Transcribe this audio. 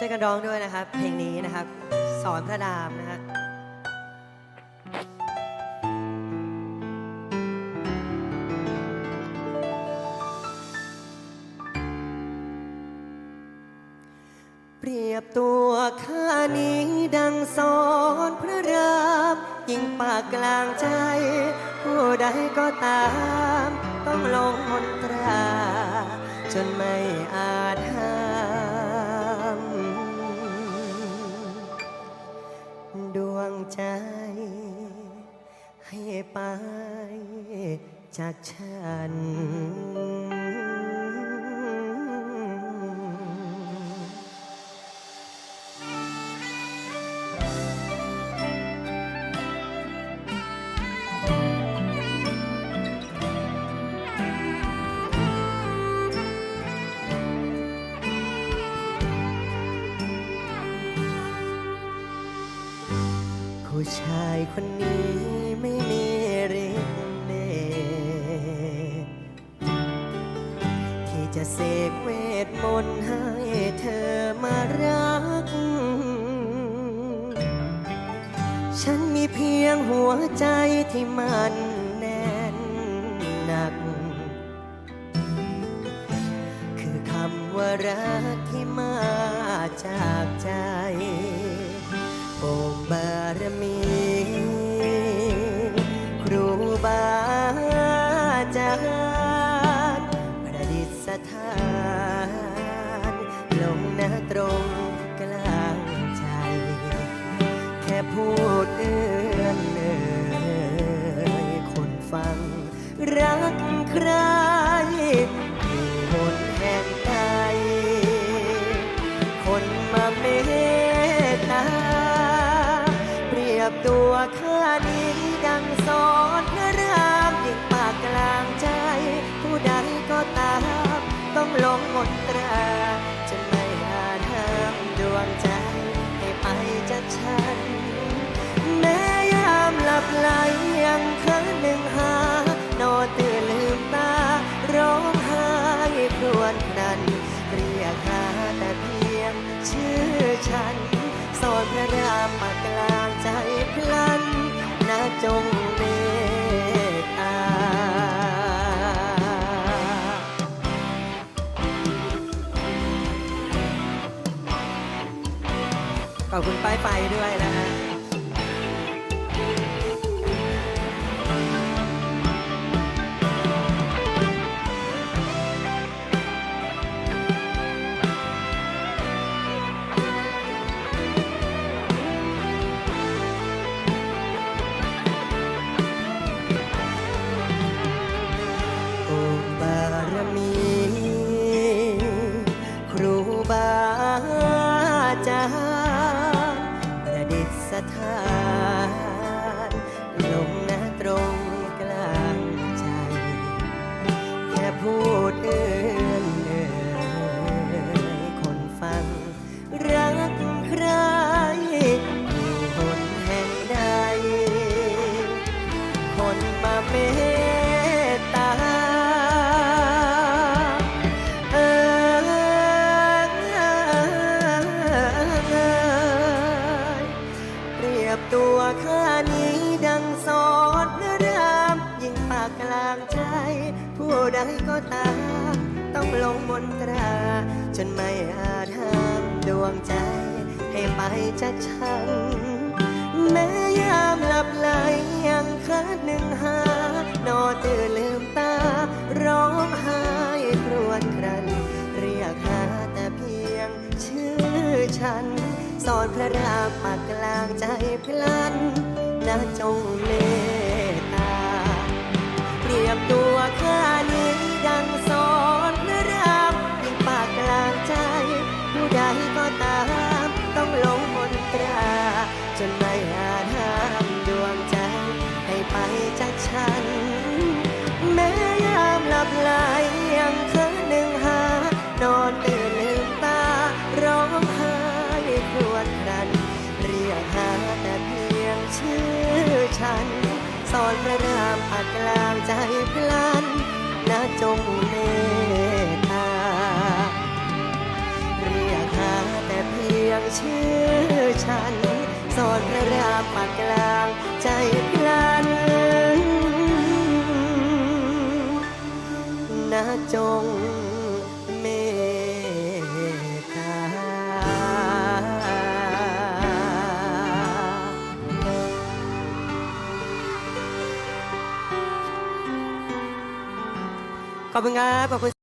ช่วยกันร้องด้วยนะครับ เพลงนี้นะครับ สอนพระรามนะฮะเปรียบตัวข้านี้ดังสอนพระรามยิ่งปากกลางใจ ผู้ใดก็ตาม ต้องลงมนตรา จนไม่อาจ จากฉัน ผู้ชายคนนี้ จะเสกเวทมนต์ให้เธอมารัก ฉันมีเพียงหัวใจที่มันแน่นหนัก คือคำว่ารัก กใครอยู่หนแห่งใดคนมาเมตตา เปรียบตัวข้านี้ดังสอนพระรามยิ่งปากกลางใจ ผู้ใดก็ตาม ต้องลงมนตรา มากลางใจพลันนะจงเมตตาขอบคุณป้ายไปด้วยนะฮะ บาอาจารย์ประดิษฐานลง ข้านี้ดังสอนพระรามยิ่งปากกลางใจ ผู้ใดก็ตาม ต้องลงมนตรา จนไม่อาจห้ามดวงใจ ให้ไปจากฉัน แม้ยามหลับไหลยังคัดหนึ่งหานอนตื่นลืมตา ร้องไห้ครวญครัน เรียกหาแต่เพียงชื่อฉัน สอนพระรามปากกลางใจพลันนะจงเมตตา เปรียบตัวข้านี้ดังสอนพระรามยิ่งปากกลางใจ ผู้ใดก็ตามต้องลงมนตรา จนไม่อาจห้ามดวงใจ ให้ไปจากฉัน แม้ยามหลับไหลยังคืน ชื่อฉัน สอนพระรามอักลางใจพลา อบคุณครับขอบคุณ